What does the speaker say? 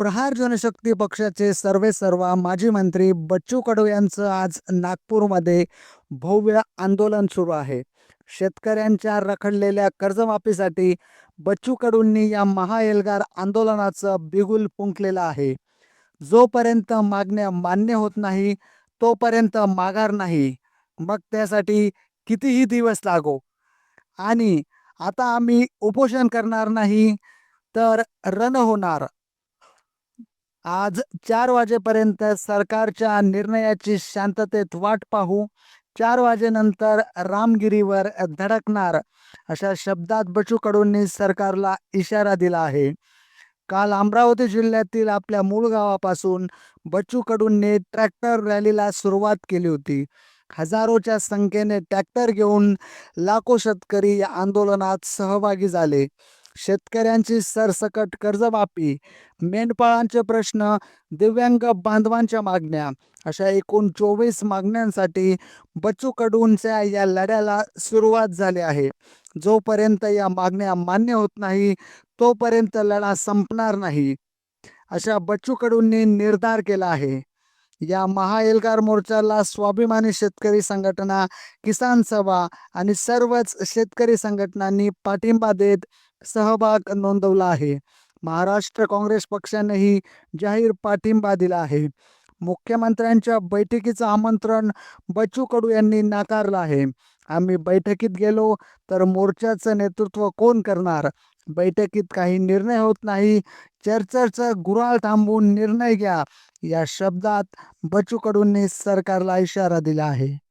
प्रहार जनशक्ती पक्षाचे सर्वे सर्वा माजी मंत्री बच्चू कडू यांचं आज नागपूरमध्ये भव्य आंदोलन सुरू आहे. शेतकऱ्यांच्या रखडलेल्या कर्जमाफीसाठी बच्चू कडूंनी या महाएल्गार आंदोलनाचं बिगुल फुंकलेलं आहे. जोपर्यंत मागण्या मान्य होत नाही तोपर्यंत माघार नाही. मग त्यासाठी कितीही दिवस लागो. आणि आता आम्ही उपोषण करणार नाही तर रण होणार. आज चार वाजेपर्यंत सरकारच्या निर्णयाची शांततेत वाट पाहू. चार वाजेनंतर रामगिरीवर धडकणार अशा शब्दात बचू कडूंनी सरकारला इशारा दिला आहे. काल अमरावती जिल्ह्यातील आपल्या मूळ गावापासून बच्चू कडूंनी ट्रॅक्टर रॅलीला सुरुवात केली होती. हजारोच्या संख्येने ट्रॅक्टर घेऊन लाखो शेतकरी या आंदोलनात सहभागी झाले. शेतकऱ्यांची सरसकट कर्जमाफी मेंढपाळांचे प्रश्न दिव्यांग बांधवांच्या मागण्या अशा एकूण चोवीस मागण्यांसाठी बच्चू कडूंच्या या लढ्याला सुरुवात झाली आहे. जोपर्यंत या मागण्या मान्य होत नाही तोपर्यंत लढा संपणार नाही अशा बच्चू कडूंनी निर्धार केला आहे. या महाएल्गार मोर्चाला स्वाभिमानी शेतकरी संघटना किसान सभा आणि सर्वच शेतकरी संघटनांनी पाठिंबा देत सहभाग नोंदवला आहे. महाराष्ट्र काँग्रेस पक्षानेही जाहीर पाठिंबा दिला आहे. मुख्यमंत्र्यांच्या बैठकीचं आमंत्रण बच्चू कडू यांनी नाकारलं आहे. आम्ही बैठकीत गेलो तर मोर्चाचं नेतृत्व कोण करणार? बैठकीत काही निर्णय होत नाही. चर्चेचं गुऱ्हाळ थांबवून निर्णय घ्या. या शब्दात बच्चू कडूंनी सरकारला इशारा दिला आहे.